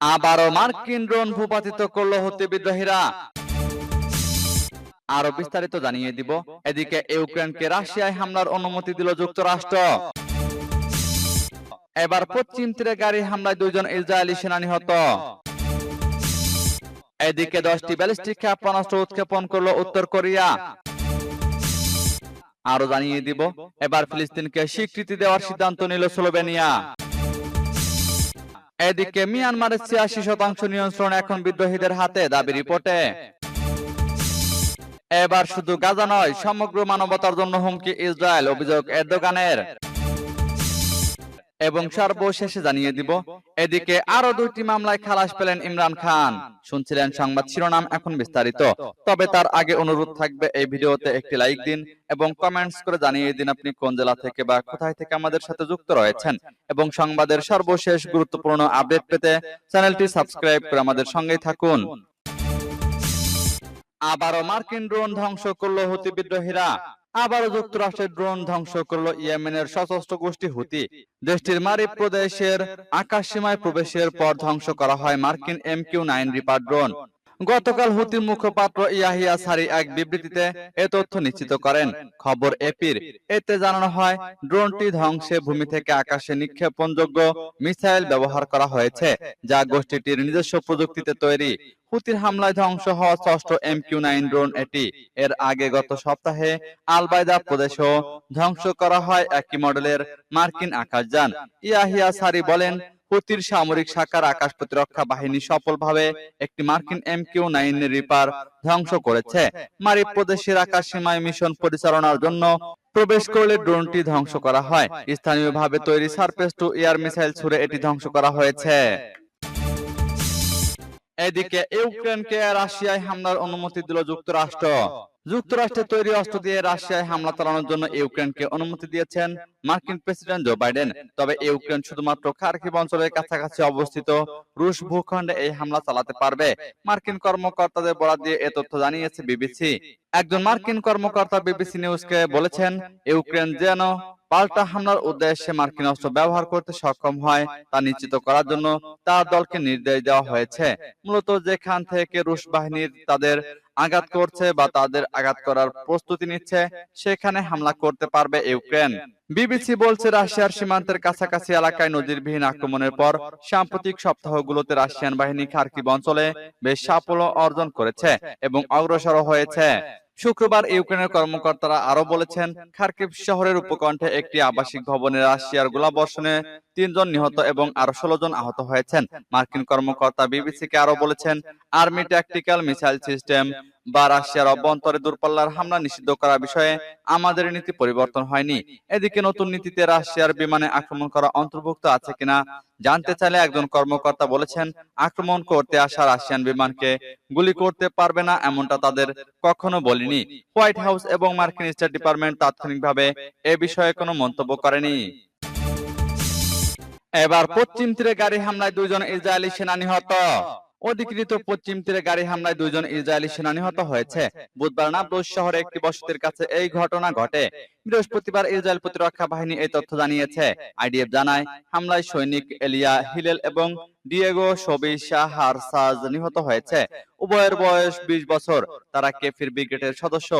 আবারও মার্কিন ড্রোন ভূপাতিত করল হতে বিদ্রোহীরা। আরও বিস্তারিত জানিয়ে দিব। এদিকে ইউক্রেনকে রাশিয়ায় হামলার অনুমতি দিল যুক্তরাষ্ট্র। এবার পশ্চিম তীরে গাড়ি হামলায় দুইজন ইসরায়েলি সেনা নিহত এদিকে দশটি ব্যালিস্টিক ক্ষেপণাস্ত্র উৎক্ষেপণ করল উত্তর কোরিয়া। আরও জানিয়ে দিব, এবার ফিলিস্তিনকে স্বীকৃতি দেওয়ার সিদ্ধান্ত নিল স্লোভেনিয়া। এদিকে মিয়ানমারের ছিয়াশি শতাংশ নিয়ন্ত্রণ এখন বিদ্রোহীদের হাতে দাবি রিপোর্টে। এবার শুধু গাজা নয় সমগ্র মানবতার জন্য হুমকি ইসরায়েল অভিযোগ এরদোগানের। এবং সর্বশেষে জানিয়ে দিব এদিকে আরও দুইটি মামলায় খালাস পেলেন ইমরান খান। শুনছিলেন সংবাদ শিরোনাম এখন বিস্তারিত। তবে তার আগে অনুরোধ থাকবে এই ভিডিওতে একটি লাইক দিন এবং কমেন্টস করে জানিয়ে দিন আপনি কোন জেলা থেকে বা কোথায় থেকে আমাদের সাথে যুক্ত রয়েছেন এবং সংবাদের সর্বশেষ গুরুত্বপূর্ণ আপডেট পেতে চ্যানেলটি সাবস্ক্রাইব করে আমাদের সঙ্গেই থাকুন। আবারও মার্কিন ড্রোন ধ্বংস করল হতি বিদ্রোহীরা। আবারও যুক্তরাষ্ট্রের ড্রোন ধ্বংস করল ইয়েমেনের সশস্ত্র গোষ্ঠী হুতি। দেশটির মারি প্রদেশের আকাশ সীমায় প্রবেশের পর ধ্বংস করা হয় মার্কিন M Q nine Reaper drone. গতকাল হুতির মুখপাত্র ইয়াহিয়া সারি এক বিবৃতিতে এ তথ্য নিশ্চিত করেন। খবর এপির। এতে জানানো হয়, ড্রোনটি ধ্বংসে ভূমি থেকে আকাশে নিক্ষেপণযোগ্য মিসাইল ব্যবহার করা হয়েছে, যা গোষ্ঠীটির নিজস্ব প্রযুক্তিতে তৈরি। হুতির হামলায় ধ্বংস হওয়া ষষ্ঠ এম কিউ নাইন ড্রোন এটি। এর আগে গত সপ্তাহে আলবায়দা প্রদেশও ধ্বংস করা হয় একই মডেলের মার্কিন আকাশযান। ইয়াহিয়া সারি বলেন হুতির সামরিক শাখার আকাশ প্রতিরক্ষা বাহিনী সফলভাবে একটি মার্কিন এম কিউ নাইন রিপার ধ্বংস করেছে। মারিব প্রদেশের আকাশ সীমায় মিশন পরিচালনার জন্য প্রবেশ করলে ড্রোনটি ধ্বংস করা হয়। স্থানীয়ভাবে তৈরি সারফেস টু এয়ার মিসাইল ছুড়ে এটি ধ্বংস করা হয়েছে। এদিকে ইউক্রেনকে রাশিয়ায় হামলার অনুমতি দিল যুক্তরাষ্ট্র। যুক্তরাষ্ট্রের তৈরি অস্ত্র দিয়ে রাশিয়ায় হামলা চালানোর জন্য ইউক্রেনকে অনুমতি দিয়েছেন মার্কিন প্রেসিডেন্ট জো বাইডেন। তবে ইউক্রেন শুধুমাত্র খার্কিভ অঞ্চলের কাছাকাছি অবস্থিত রুশ ভূখণ্ডে এই হামলা চালাতে পারবে। মার্কিন কর্মকর্তাদের বরাদ দিয়ে এ তথ্য জানিয়েছে বিবিসি। একজন মার্কিন কর্মকর্তা বিবিসি নিউজকে বলেছেন, ইউক্রেন যেন পাল্টা হামলার উদ্দেশ্যে মার্কিন অস্ত্র ব্যবহার করতে সক্ষম হয়, তা নিশ্চিত করার জন্য তার দলকে নির্দেশ দেওয়া হয়েছে। মূলত যেখান থেকে রুশ বাহিনীর তাদের আঘাত করছে বা তাদের আঘাত করার প্রস্তুতি নিচ্ছে সেখানে হামলা করতে পারবে ইউক্রেন। বিবিসি বলছে রাশিয়ার সীমান্তের কাছাকাছি এলাকায় নজিরবিহীন আক্রমণের পর সাম্প্রতিক সপ্তাহগুলোতে রাশিয়ান বাহিনী খার্কিব অঞ্চলে বেশ সাফল্য অর্জন করেছে এবং অগ্রসর হয়েছে। শুক্রবার ইউক্রেনের কর্মকর্তারা আরও বলেছেন খার্কিভ শহরের উপকণ্ঠে একটি আবাসিক ভবনে রাশিয়ার গোলাবর্ষণে তিনজন নিহত এবং আরও ষোলো জন আহত হয়েছেন। মার্কিন কর্মকর্তা বিবিসিকে আরও বলেছেন আর্মি ট্যাকটিক্যাল মিসাইল সিস্টেম বা রাশিয়ার অভ্যন্তরে দূরপাল্লার হামলা নিষিদ্ধ করার বিষয়ে আমাদের নীতি পরিবর্তন হয়নি। এদিকে নতুন নীতিতে রাশিয়ার বিমানে আক্রমণ করা অন্তর্ভুক্ত আছে কিনা জানতে চাইলে একজন কর্মকর্তা বলেছেন, আক্রমণ করতে আসা রাশিয়ান বিমানকে গুলি করতে পারবে না এমনটা তাদের কখনো বলিনি। হোয়াইট হাউস এবং মার্কিন স্টেট ডিপার্টমেন্ট তাৎক্ষণিকভাবে এ বিষয়ে কোনো মন্তব্য করেনি। এবার পশ্চিম তীরে গাড়ি হামলায় দুইজন ইসরায়েলি সেনা নিহত অধিকৃত পশ্চিম তীরে গাড়ি হামলায় দুইজন ইসরায়েলি সেনা নিহত হয়েছে। বুধবার নাবলুজ শহরে একটি বসতির কাছে এই ঘটনা ঘটে। বৃহস্পতিবার ইসরায়েল প্রতিরক্ষা বাহিনী এই তথ্য জানিয়েছে। আইডিএফ জানায়, হামলায় সৈনিক এলিয়া হিলেল এবং ডিয়েগো সবিশা হারসাজ নিহত হয়েছে। উভয়ের বয়স বিশ বছর। তারা কেফির ব্রিগেডের সদস্য।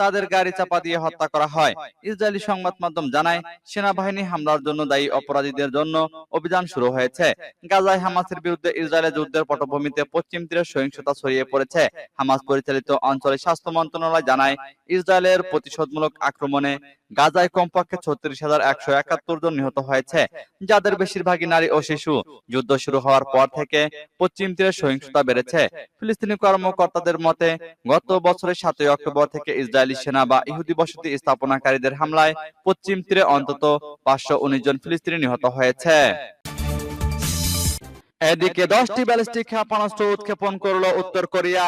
তাদের গাড়ি চাপা দিয়ে হত্যা করা হয়। ইসরায়েলি সংবাদ মাধ্যম জানায়, সেনাবাহিনী হামলার জন্য দায়ী অপরাধীদের জন্য অভিযান শুরু হয়েছে। গাজায় হামাসের বিরুদ্ধে ইসরায়েলের যুদ্ধের পটভূমিতে পশ্চিম তীরে সহিংসতা ছড়িয়ে পড়েছে। হামাস পরিচালিত অঞ্চলে স্বাস্থ্য মন্ত্রণালয় জানায়, ইসরায়েলের প্রতিশোধমূলক আক্রমণে গাজায় কমপক্ষে ছত্রিশ হাজার একশো একাত্তর জন নিহত হয়েছে, যাদের বেশিরভাগই নারী ও শিশু। যুদ্ধ শুরু হওয়ার পর থেকে পশ্চিম তীরে সহিংসতা বেড়েছে। ফিলিস্তিনি কর্মকর্তাদের মতে, গত বছরের সাতই অক্টোবর থেকে ইসরায়েলি সেনা বা ইহুদি বসতি স্থাপনাকারীদের হামলায় পশ্চিম তীরে অন্তত পাঁচশো উনিশ জন ফিলিস্তিনি নিহত হয়েছে। এদিকে দশটি ব্যালিস্টিক ক্ষেপণাস্ত্র উৎক্ষেপণ করল উত্তর কোরিয়া।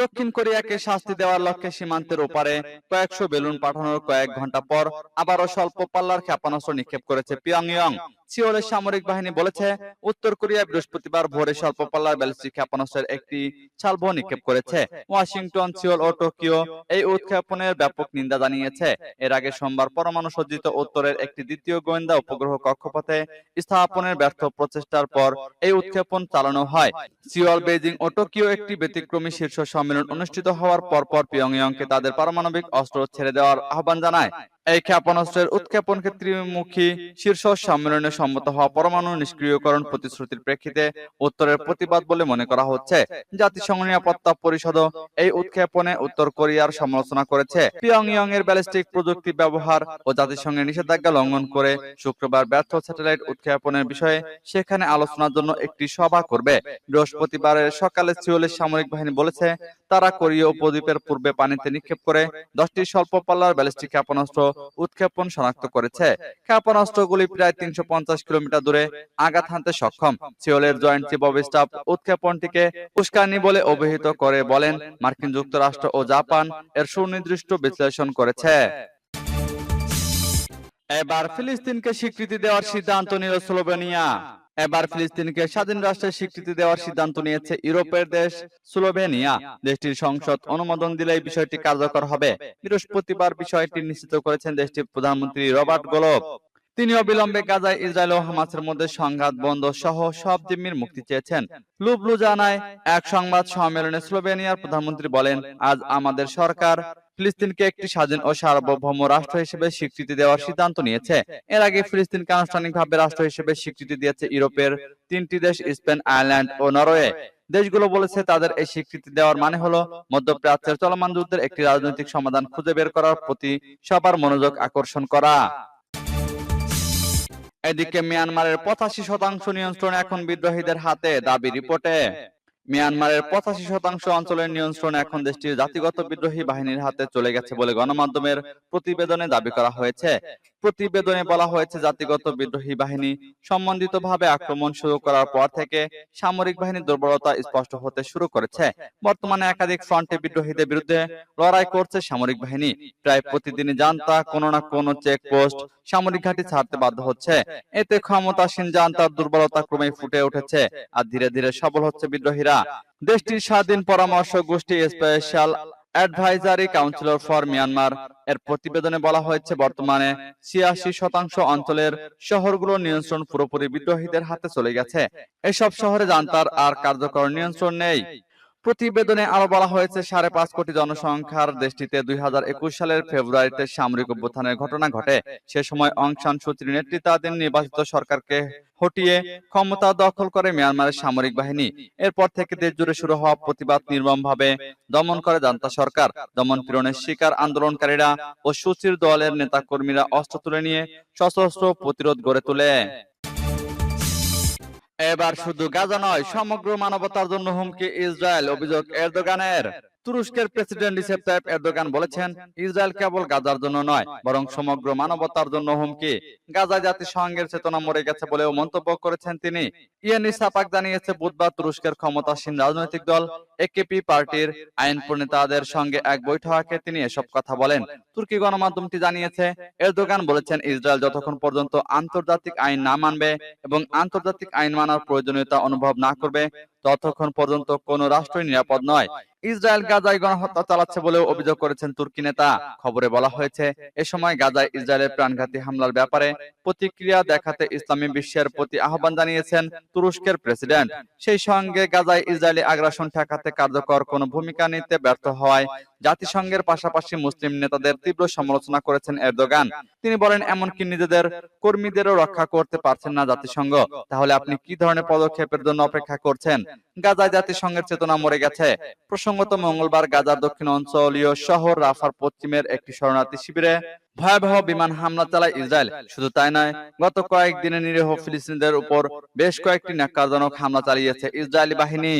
দক্ষিণ কোরিয়াকে শাস্তি দেওয়ার লক্ষ্যে সীমান্তের ওপারে কয়েকশো বেলুন পাঠানোর কয়েক ঘণ্টা পর আবারও স্বল্প পাল্লার ক্ষেপণাস্ত্র নিক্ষেপ করেছে পিয়ংইয়ং। সিওলের সামরিক বাহিনী বলেছে উত্তর কোরিয়া বৃহস্পতিবার ভোরে স্বল্প পাল্লার ব্যালিস্টিক ক্ষেপণাস্ত্রের একটি ছালবহ নিক্ষেপ করেছে। ওয়াশিংটন সিওল ও টোকিও এই উৎক্ষেপণের ব্যাপক নিন্দা জানিয়েছে। এর আগে সোমবার পরমাণু সজ্জিত উত্তরের একটি দ্বিতীয় গোয়েন্দা উপগ্রহ কক্ষপথে স্থাপনের ব্যর্থ প্রচেষ্টার পর এই উৎক্ষেপণ চালানো হয়। সিওল বেজিং ও টোকিও একটি ব্যতিক্রমী শীর্ষ সম্মেলন অনুষ্ঠিত হওয়ার পরপর পিয়ংইয়ংকে তাদের পারমাণবিক অস্ত্র ছেড়ে দেওয়ার আহ্বান জানায়। এই ক্ষেপণাস্ত্রের উৎক্ষেপণকে ত্রিমুখী শীর্ষ সম্মেলনে সম্মত হওয়া পরমাণু নিষ্ক্রিয়করণ প্রতিশ্রুতির প্রেক্ষিতে উত্তরের প্রতিবাদ বলে মনে করা হচ্ছে। জাতিসংঘ নিরাপত্তা পরিষদও এই উৎক্ষেপণে উত্তর কোরিয়ার সমালোচনা করেছে। পিয়ংইয়ং এর ব্যালিস্টিক প্রযুক্তি ব্যবহার ও জাতিসংঘের নিষেধাজ্ঞা লঙ্ঘন করে শুক্রবার ব্যর্থ স্যাটেলাইট উৎক্ষেপণের বিষয়ে সেখানে আলোচনার জন্য একটি সভা করবে। বৃহস্পতিবারের সকালে সিওলের সামরিক বাহিনী বলেছে তারা কোরীয় উপদ্বীপের পূর্বে পানিতে নিক্ষেপ করে দশটি স্বল্প পাল্লার ব্যালিস্টিক ক্ষেপণাস্ত্র উৎক্ষেপণ শনাক্ত করেছে। ক্ষেপণাস্ত্রগুলি প্রায় তিনশো পঞ্চাশ কিলোমিটার দূরে আঘাত হানতে সক্ষম। সিওলের জয়েন্ট চিফ অব স্টাফ উৎক্ষেপণটিকে উস্কানি বলে অভিহিত করে বলেন, মার্কিন যুক্তরাষ্ট্র ও জাপান এর সুনির্দিষ্ট বিশ্লেষণ করেছে। এবার ফিলিস্তিনকে স্বীকৃতি দেওয়ার সিদ্ধান্ত নিল স্লোভেনিয়া। এবার ফিলিস্তিনকে স্বাধীন রাষ্ট্রের স্বীকৃতি দেওয়ার সিদ্ধান্ত নিয়েছে ইউরোপের দেশ স্লোভেনিয়া। দেশটির সংসদ অনুমোদন দিলে বিষয়টি কার্যকর হবে। বৃহস্পতিবার বিষয়টি নিশ্চিত করেছেন দেশটির প্রধানমন্ত্রী রবার্ট গোলব। তিনি অবিলম্বে গাজায় ইসরায়েল ও হামাসের মধ্যে সংঘাত, বন্ধ সহ সব জিম্মির মুক্তি চেয়েছেন। লুবলু জানায়, এক সংবাদ সম্মেলনে স্লোভেনিয়ার প্রধানমন্ত্রী বলেন, আজ আমাদের সরকার ফিলিস্তিনকে একটি স্বাধীন ও সার্বভৌম রাষ্ট্র হিসেবে স্বীকৃতি দেওয়ার সিদ্ধান্ত নিয়েছে। এর আগে ফিলিস্তিনকে আনুষ্ঠানিকভাবে রাষ্ট্র হিসেবে স্বীকৃতি দিয়েছে ইউরোপের তিনটি দেশ, স্পেন, আয়ারল্যান্ড ও নরওয়ে। দেশগুলো বলেছে তাদের এই স্বীকৃতি দেওয়ার মানে হলো মধ্যপ্রাচ্যের চলমান যুদ্ধের একটি রাজনৈতিক সমাধান খুঁজে বের করার প্রতি সবার মনোযোগ আকর্ষণ করা। এদিকে মিয়ানমারের পঁচাশি শতাংশ নিয়ন্ত্রণ এখন বিদ্রোহীদের হাতে, দাবি রিপোর্টে। মিয়ানমারের পঁচাশি শতাংশ অঞ্চলের নিয়ন্ত্রণ এখন দেশটির জাতিগত বিদ্রোহী বাহিনীর হাতে চলে গেছে বলে গণমাধ্যমের প্রতিবেদনে দাবি করা হয়েছে। প্রতিবেদনে বলা হয়েছে, জাতিগত বিদ্রোহী বাহিনী সম্বন্ধিতভাবে আক্রমণ শুরু করার পর থেকে সামরিক বাহিনীর দুর্বলতা স্পষ্ট হতে শুরু করেছে। বর্তমানে একাধিক ফ্রন্টে বিদ্রোহীদের বিরুদ্ধে লড়াই করছে সামরিক বাহিনী। প্রায় প্রতিদিনই জান্তা, কোনো না কোনো চেকপোস্ট সামরিক ঘাঁটি ছাড়তে বাধ্য হচ্ছে। এতে ক্ষমতাসীন জান্তার দুর্বলতা ক্রমে ফুটে উঠেছে আর ধীরে ধীরে সবল হচ্ছে বিদ্রোহীরা। দেশটির স্বাধীন পরামর্শ গোষ্ঠী special advisory councillor for Myanmar এর প্রতিবেদনে বলা হয়েছে, বর্তমানে ছিয়াশি শতাংশ অঞ্চলের শহরগুলো নিয়ন্ত্রণ পুরোপুরি বিদ্রোহীদের হাতে চলে গেছে। এসব শহরে জান্তার আর কার্যকর নিয়ন্ত্রণ নেই। প্রতিবেদনে আরও বলা হয়েছে সাড়ে পাঁচ কোটি জনসংখ্যার দেশটিতে দুই সালের ফেব্রুয়ারিতে সামরিক অভ্যুত্থানের ঘটনা ঘটে। সে সময় অং সান সুচির নেতৃত্বাধীন নির্বাচিত সরকারকে হটিয়ে ক্ষমতা দখল করে মিয়ানমারের সামরিক বাহিনী। এরপর থেকে দেশ জুড়ে শুরু হওয়া প্রতিবাদ নির্মমভাবে দমন করে জান্তা সরকার। দমন পীড়নের শিকার আন্দোলনকারীরা ও সুচির দলের নেতাকর্মীরা অস্ত্র তুলে নিয়ে সশস্ত্র প্রতিরোধ গড়ে তোলে। এবার শুধু গাজা নয়, সমগ্র মানবতার জন্য হুমকি ইসরায়েল, অভিযোগ এরদোগানের। তুরস্কের প্রেসিডেন্ট রিসেপ তাইপ এরদোগান বলেছেন, ইসরায়েল কেবল গাজার জন্য নয়, বরং সমগ্র মানবতার জন্য হুমকি। গাজা জাতিসংঘের চেতনা মরে গেছে বলেও মন্তব্য করেছেন তিনি। ইয়ানি সাপাক জানিয়েছে, বুধবার তুরস্কের ক্ষমতাসীন রাজনৈতিক দল একেপি পার্টির আইন প্রণেতাদের সঙ্গে এক বৈঠকে তিনি এসব কথা বলেন। তুর্কি গণমাধ্যমটি জানিয়েছে এরদোগান বলেছেন ইসরায়েল যতক্ষণ পর্যন্ত আন্তর্জাতিক আইন না মানবে এবং আন্তর্জাতিক আইন মানার প্রয়োজনীয়তা অনুভব না করবে ততক্ষণ পর্যন্ত কোন রাষ্ট্রই নিরাপদ নয়। ইসরায়েল গাজায় গণহত্যা চালাচ্ছে বলেও অভিযোগ করেছেন তুর্কি নেতা। খবরে বলা হয়েছে এ সময় গাজায় ইসরায়েলের প্রাণঘাতী হামলার ব্যাপারে প্রতিক্রিয়া দেখাতে ইসলামী বিশ্বের প্রতি আহ্বান জানিয়েছেন তুরস্কের প্রেসিডেন্ট। সেই সঙ্গে গাজায় ইসরায়েলি আগ্রাসন ঠেকাতে কার্যকর কোনো ভূমিকা নিতে ব্যর্থ হওয়ায় জাতিসংঘের পাশাপাশি মুসলিম নেতাদের তীব্র সমালোচনা করেছেন এরদোগান। তিনি বলেন, এমনকি নিজেদের কর্মীদেরও রক্ষা করতে পারছেন না জাতিসংঘ। তাহলে আপনি কি ধরনের পদক্ষেপের জন্য অপেক্ষা করছেন? গাজায় জাতিসংঘের চেতনা মরে গেছে। প্রসঙ্গত মঙ্গলবার গাজার দক্ষিণ অঞ্চলীয় শহর রাফার পশ্চিমের একটি শরণার্থী শিবিরে ভয়াবহ বিমান হামলা চালায় ইসরায়েল। শুধু তাই নয়, গত কয়েকদিনে নিরীহ ফিলিস্তিনিদের উপর বেশ কয়েকটি ন্যাক্কারজনক হামলা চালিয়েছে ইসরায়েলি বাহিনী।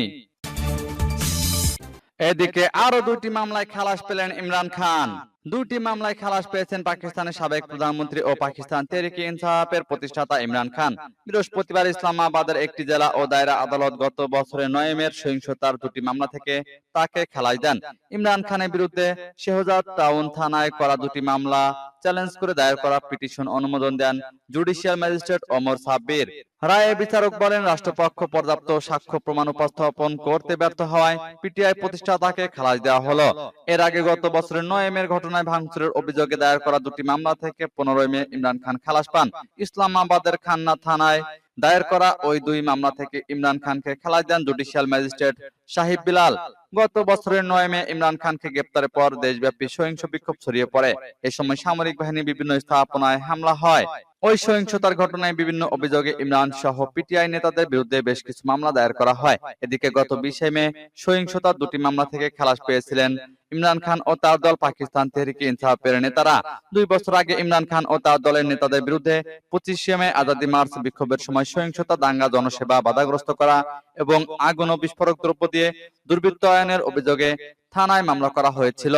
এদিকে আরও দুটি মামলায় খালাস পেলেন ইমরান খান। দুটি মামলায় খালাস পেয়েছেন পাকিস্তানের সাবেক প্রধানমন্ত্রী ও পাকিস্তান তেরিকে ইনসাফের প্রতিষ্ঠাতা ইমরান খান। বৃহস্পতিবার ইসলামাবাদের একটি জেলা ও দায়রা আদালত গত বছরে নয় মের সহিংসতার দুটি মামলা থেকে তাকে খালাস দেন। ইমরান খানের বিরুদ্ধে শেহজাদ টাউন থানায় করা দুটি মামলা চ্যালেঞ্জ করে দায়ের করা পিটিশন অনুমোদন দেন জুডিশিয়াল ম্যাজিস্ট্রেট অমর সাব্বির। রায়ে বিচারক বলেন, রাষ্ট্রপক্ষ পর্যাপ্ত সাক্ষ্য প্রমাণ উপস্থাপন করতে ব্যর্থ হওয়ায় পিটিআই প্রতিষ্ঠাতাকে খালাস দেওয়া হলো। এর আগে গত বছরের নয় মের ঘটনায় ভাঙচুরের অভিযোগে দায়ের করা দুটি মামলা থেকে পনেরোই মে ইমরান খান খালাস পান। ইসলামাবাদের খান্না থানায় দায়ের করা ওই দুই মামলা থেকে ইমরান খানকে খালাস দেন জুডিশিয়াল ম্যাজিস্ট্রেট সাহিব বিলাল। গত বছরের নয় মে ইমরান খানকে গ্রেপ্তারের পর দেশব্যাপী সহিংস বিক্ষোভ ছড়িয়ে পড়ে। এ সময় সামরিক বাহিনী বিভিন্ন স্থাপনায় হামলা হয়। ওই সহিংসতার ঘটনায় বিভিন্ন অভিযোগে ইমরান সহ পিটিআই নেতাদের বিরুদ্ধে বেশ কিছু মামলা দায়ের করা হয়। এদিকে গত বিশে মে সহিংসতার দুটি মামলা থেকে খালাস পেয়েছিলেন ইমরান খান ও তার দল পাকিস্তান তেহরিকে ইনসাফের নেতারা। দুই বছর আগে ইমরান খান ও তার দলের নেতাদের বিরুদ্ধে পঁচিশে মে আজাদি মার্চ বিক্ষোভের সময় সহিংসতা, দাঙ্গা, জনসেবা বাধাগ্রস্ত করা এবং আগুন ও বিস্ফোরক দ্রব্য দিয়ে দুর্বৃত্তায়নের অভিযোগে থানায় মামলা করা হয়েছিল।